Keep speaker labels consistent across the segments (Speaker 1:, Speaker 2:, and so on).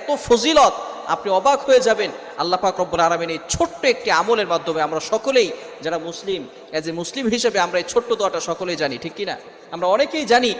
Speaker 1: এত ফজিলত, আপনি অবাক হয়ে যাবেন। আল্লাহ পাক রব্বুল আলমিন এই ছোট্ট একটি আমলের মাধ্যমে আমরা সকলেই, যারা মুসলিম এজ এ মুসলিম হিসেবে আমরা এই ছোট্ট দোয়াটা সকলেই জানি, ঠিক কি না আমরা অনেকেই জানি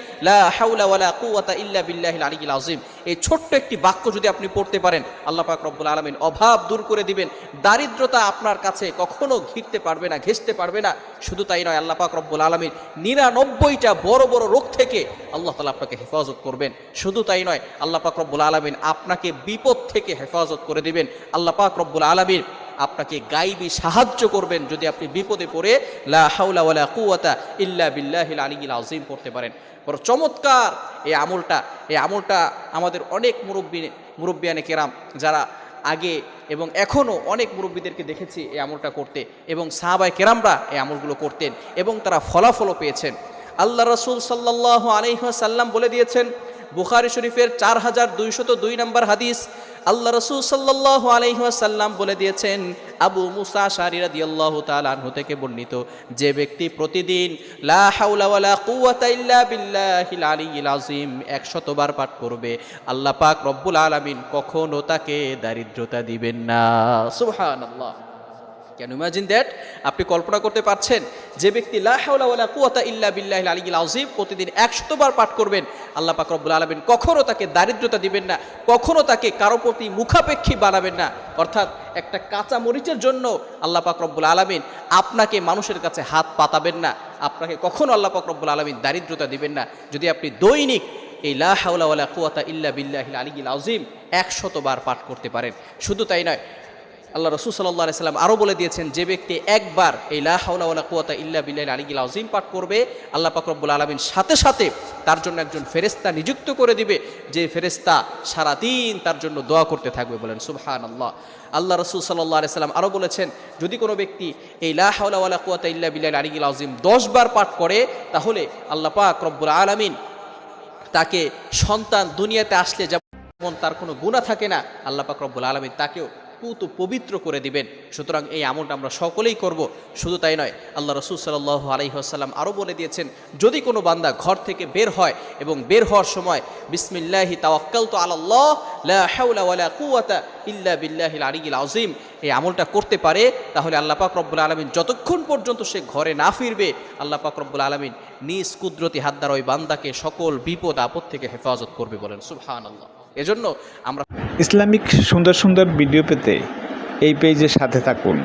Speaker 1: আযীম। এই ছোট্ট একটি বাক্য যদি আপনি পড়তে পারেন, আল্লাহ পাক রব্বুল আলামিন অভাব দূর করে দিবেন। দারিদ্রতা আপনার কাছে কখনো ঘিরতে পারবে না, ঘেঁষতে পারবে না। শুধু তাই নয়, আল্লাহ পাক রব্বুল আলামিন নিরানব্বইটা বড় বড় রোগ থেকে আল্লাহ তালা আপনাকে হেফাজত করবেন। শুধু তাই নয়, আল্লাহ পাক রব্বুল আলামিন আপনাকে বিপদ থেকে হেফাজত করে দিবেন। আল্লাহ পাক রব্বুল আলামিন আপনাকে গাইবি সাহায্য করবেন যদি আপনি বিপদে পড়ে। লা হাওলা ওয়ালা কুওয়াতা ইল্লা বিল্লাহিল আলিয়িল আযীম পড়তে পারেন। বড় চমৎকার এই আমলটা। এই আমলটা আমাদের অনেক মুরব্বী মুরব্বী মুরব্বিয়ানে কেরাম যারা আগে এবং এখনও অনেক মুরব্বীদেরকে দেখেছি এই আমলটা করতে এবং সাহাবাই কেরামরা এই আমলগুলো করতেন এবং তারা ফলাফলও পেয়েছেন। আল্লাহ রসুল সাল্লাহ আলহাসাল্লাম বলে দিয়েছেন, বুখারি শরীফের চার হাজার দুইশত দুই নম্বর হাদিস আল্লাহ রসুল সাল্লাহ আলহিহাসাল্লাম বলে দিয়েছেন, আবু মুসা শারিরা দিয়াল্লাহ তালু থেকে বর্ণিত, যে ব্যক্তি প্রতিদিন লা পাঠ করবে, আল্লাহ পাক রব্বুল আলামিন কখনো তাকে দারিদ্রতা দিবেন না। সুবহানাল্লাহ। ক্যান ইমাজিন দ্যাট আপনি কল্পনা করতে পারছেন, যে ব্যক্তি লা কুয়াতা ইল্লা বিল্লাহিল আলিয়্যিল আযীম প্রতিদিন 100 বার পাঠ করবেন, আল্লাহ পাক রব্বুল আলামিন কখনো তাকে দারিদ্রতা দিবেন না, কখনো তাকে কারও প্রতি মুখাপেক্ষী বানাবেন না। অর্থাৎ একটা কাঁচা মরিচের জন্য আল্লাহ পাক রব্বুল আলামিন আপনাকে মানুষের কাছে হাত পাতাবেন না, আপনাকে কখনো আল্লাহ পাক রব্বুল আলামিন দারিদ্রতা দিবেন না। যদি আপনি দৈনিক এই লা হাওলা ওয়ালা ইল্লা বিল্লাহিল আলিয়্যিল আযীম 100 বার পাঠ করতে পারেন, শুধু তাই নয় আল্লাহ রসুল সাল্লাহ সাল্লাম আরও বলে দিয়েছেন, যে ব্যক্তি একবার এই লা হাওলা ওয়ালা কুওয়াতা ইল্লা বিল্লাহিল আলিয়্যিল আযীম পাঠ করবে, আল্লাহ পাক রব্বুল আলামিন সাথে সাথে তার জন্য একজন ফেরেস্তা নিযুক্ত করে দিবে, যে ফেরেস্তা সারাদিন তার জন্য দোয়া করতে থাকবে বলেন, সুবহানাল্লাহ। আল্লাহ আল্লাহ রসুল সাল্লাহ সাল্লাম আরও বলেছেন, যদি কোনো ব্যক্তি এই লা হাওলা ওয়ালা কুওয়াতা ইল্লা বিল্লাহিল আলিয়্যিল আযীম 10 বার পাঠ করে, তাহলে আল্লাহ পাক রব্বুল আলামিন তাকে সন্তান দুনিয়াতে আসলে যেমন তার কোনো গুণা থাকে না, আল্লাহ পাক রব্বুল আলমী তাকেও পুত পবিত্র করে দিবেন। সুতরাং এই আমলটা আমরা সকলেই করব। শুধু তাই নয়, আল্লাহ রসুল সাল্লাহ আলহিহাসাল্লাম আরও বলে দিয়েছেন, যদি কোনো বান্দা ঘর থেকে বের হয় এবং বের হওয়ার সময়, বিসমিল্লাহি তাওয়াক্কাল তো আল্লাহ ইল্লা বিল্লাহিল আলিয়িল আযীম এই আমলটা করতে পারে, তাহলে আল্লাহ পাক রব্বুল আলমিন যতক্ষণ পর্যন্ত সে ঘরে না ফিরবে, আল্লাহ পাক রব্বুল আলমিন নিজ কুদরতি হাত দ্বারা ওই বান্দাকে সকল বিপদ আপদ থেকে হেফাজত করবে বলেন। সুবহান আল্লাহ এজন্য আমরা
Speaker 2: ইসলামিক সুন্দর সুন্দর ভিডিও পেতে এই পেজের সাথে থাকুন।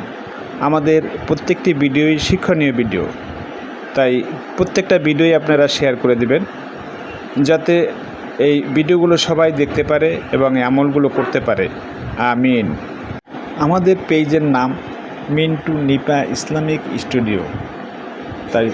Speaker 2: আমাদের প্রত্যেকটি ভিডিওই শিক্ষণীয় ভিডিও। তাই প্রত্যেকটা ভিডিওই আপনারা শেয়ার করে দিবেন, যাতে এই ভিডিওগুলো সবাই দেখতে পারে এবং আমলগুলো করতে পারে। আমিন। আমাদের পেজের নাম মিন্টু নিপা ইসলামিক স্টুডিও। তাই